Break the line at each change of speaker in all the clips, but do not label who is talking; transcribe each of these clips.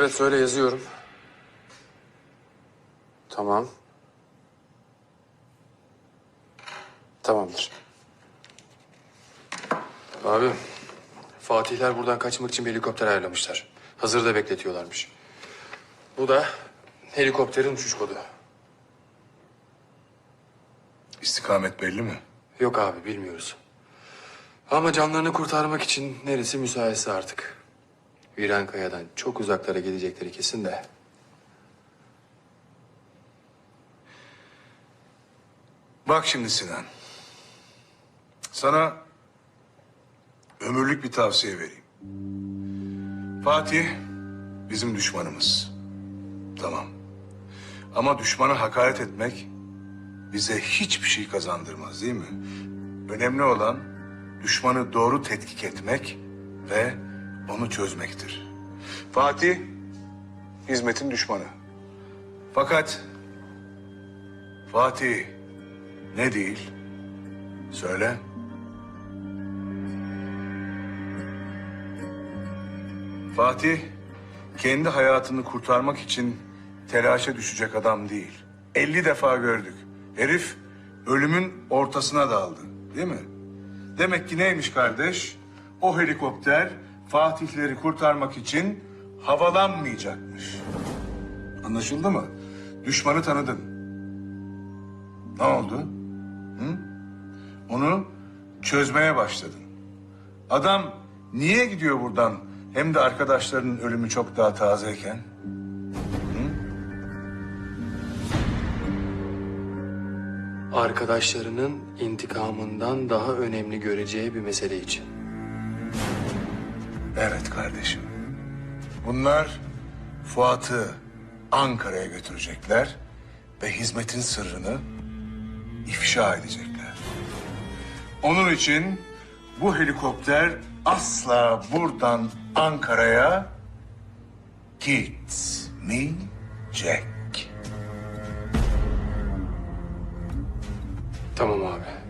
Evet söyle yazıyorum. Tamam. Tamamdır. Abi, Fatihler buradan kaçmak için bir helikopter ayarlamışlar. Hazırda bekletiyorlarmış. Bu da helikopterin uçuş kodu.
İstikamet belli mi?
Yok abi bilmiyoruz. Ama canlarını kurtarmak için neresi müsaitse artık. Virankaya'dan çok uzaklara gidecekleri kesin de.
Bak şimdi Sinan. Sana ömürlük bir tavsiye vereyim. Fatih bizim düşmanımız. Tamam. Ama düşmana hakaret etmek bize hiçbir şey kazandırmaz değil mi? Önemli olan düşmanı doğru tetkik etmek ve onu çözmektir. Fatih hizmetin düşmanı. Fakat Fatih ne değil? Söyle. Fatih kendi hayatını kurtarmak için telaşa düşecek adam değil. 50 defa gördük. Herif ölümün ortasına daldı. Değil mi? Demek ki neymiş kardeş? O helikopter Fatihleri kurtarmak için havalanmayacakmış. Anlaşıldı mı? Düşmanı tanıdın. Ne oldu? Hı? Onu çözmeye başladın. Adam niye gidiyor buradan? Hem de arkadaşlarının ölümü çok daha tazeyken.
Arkadaşlarının intikamından daha önemli göreceği bir mesele için.
Evet kardeşim. Bunlar Fuat'ı Ankara'ya götürecekler ve hizmetin sırrını ifşa edecekler. Onun için bu helikopter asla buradan Ankara'ya gitmeyecek.
Tamam abi.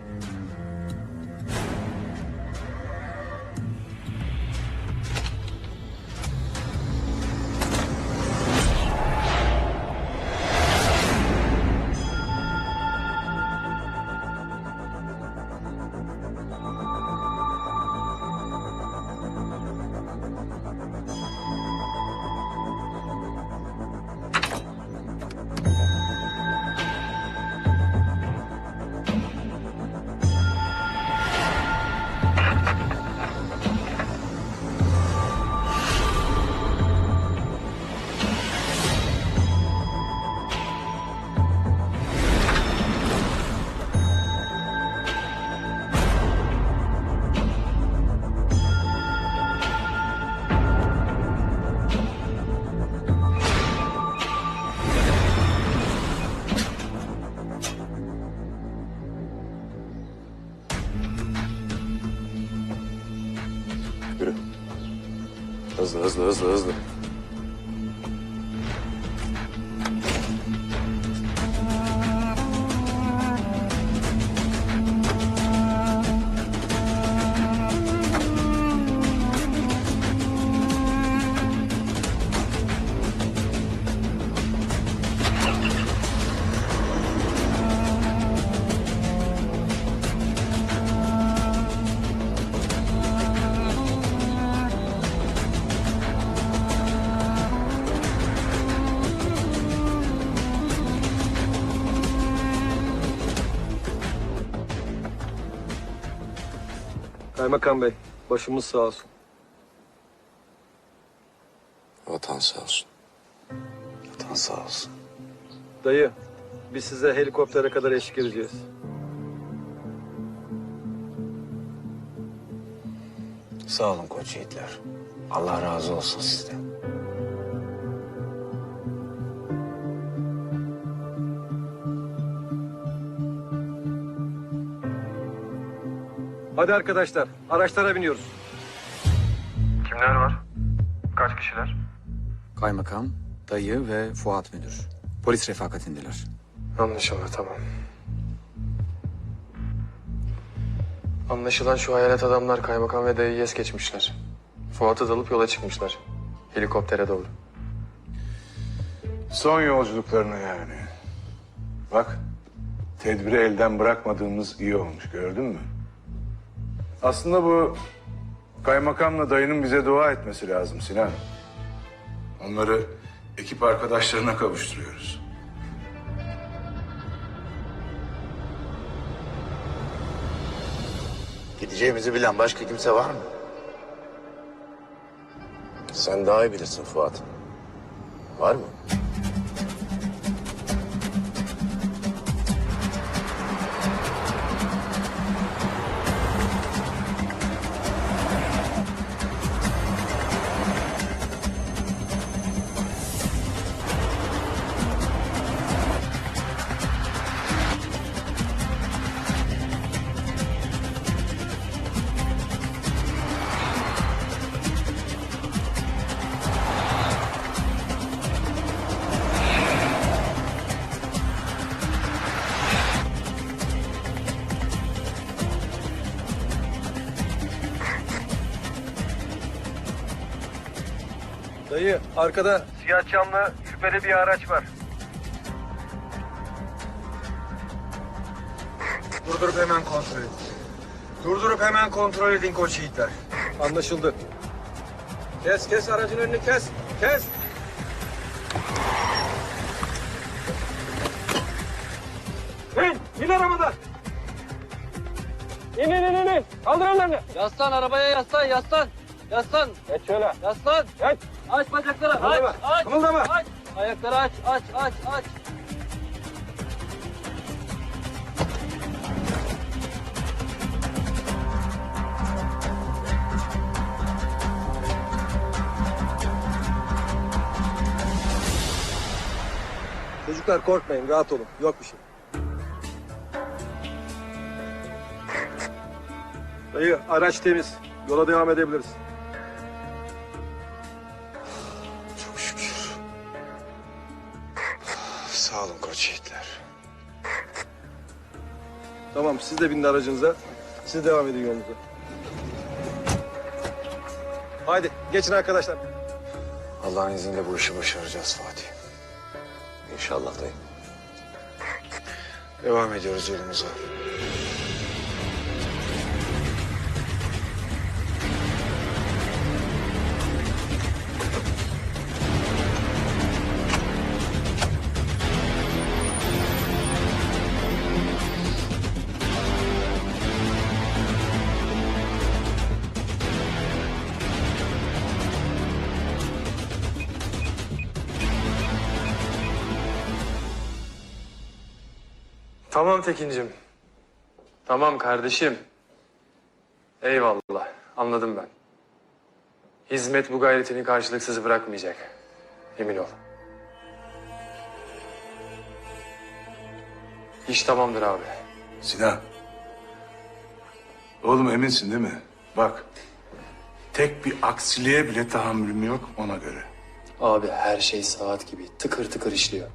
Hızlı hızlı hızlı
Kaymakam Bey, başımız sağ olsun.
Vatan sağ olsun. Vatan sağ olsun.
Dayı, biz size helikoptere kadar eşlik edeceğiz.
Sağ olun koç yiğitler. Allah razı olsun sizden.
Hadi arkadaşlar, araçlara biniyoruz.
Kimler var? Kaç kişiler?
Kaymakam, dayı ve Fuat müdür. Polis refakatindeler.
Anlaşıldı tamam. Anlaşılan şu hayalet adamlar kaymakam ve dayıyı es geçmişler. Fuat'ı dalıp yola çıkmışlar. Helikoptere doğru.
Son yolculuklarına yani. Bak, tedbiri elden bırakmadığımız iyi olmuş, gördün mü? Aslında bu kaymakamla dayının bize dua etmesi lazım Sinan. Onları ekip arkadaşlarına kavuşturuyoruz.
Gideceğimizi bilen başka kimse var mı? Sen daha iyi bilirsin Fuat. Var mı?
Dayı arkada siyah camlı şüpheli bir araç var.
Durdurup hemen kontrol edin. Durdurup hemen kontrol edin koç yiğitler.
Anlaşıldı. Kes kes aracın önünü kes. Kes. İn, in arabadan. İn in in in. Kaldır ellerini.
Yaslan arabaya yaslan yaslan. Yaslan.
Geç şöyle.
Yaslan.
Geç.
Aç bacakları aç
Kımıldama,
aç.
kımıldama.
Aç. Ayakları aç aç aç aç.
Çocuklar korkmayın rahat olun. Yok bir şey. Dayı araç temiz. Yola devam edebiliriz.
Sağ olun koç yiğitler.
Tamam siz de binin aracınıza. Siz devam edin yolunuza. Haydi geçin arkadaşlar.
Allah'ın izniyle bu işi başaracağız Fatih. İnşallah dayı. Devam ediyoruz yolumuza.
Tamam Tekincim. Tamam kardeşim. Eyvallah. Anladım ben. Hizmet bu gayretini karşılıksız bırakmayacak. Emin ol. İş tamamdır abi.
Sinan. Oğlum eminsin değil mi? Bak, tek bir aksiliğe bile tahammülüm yok ona göre.
Abi her şey saat gibi tıkır tıkır işliyor.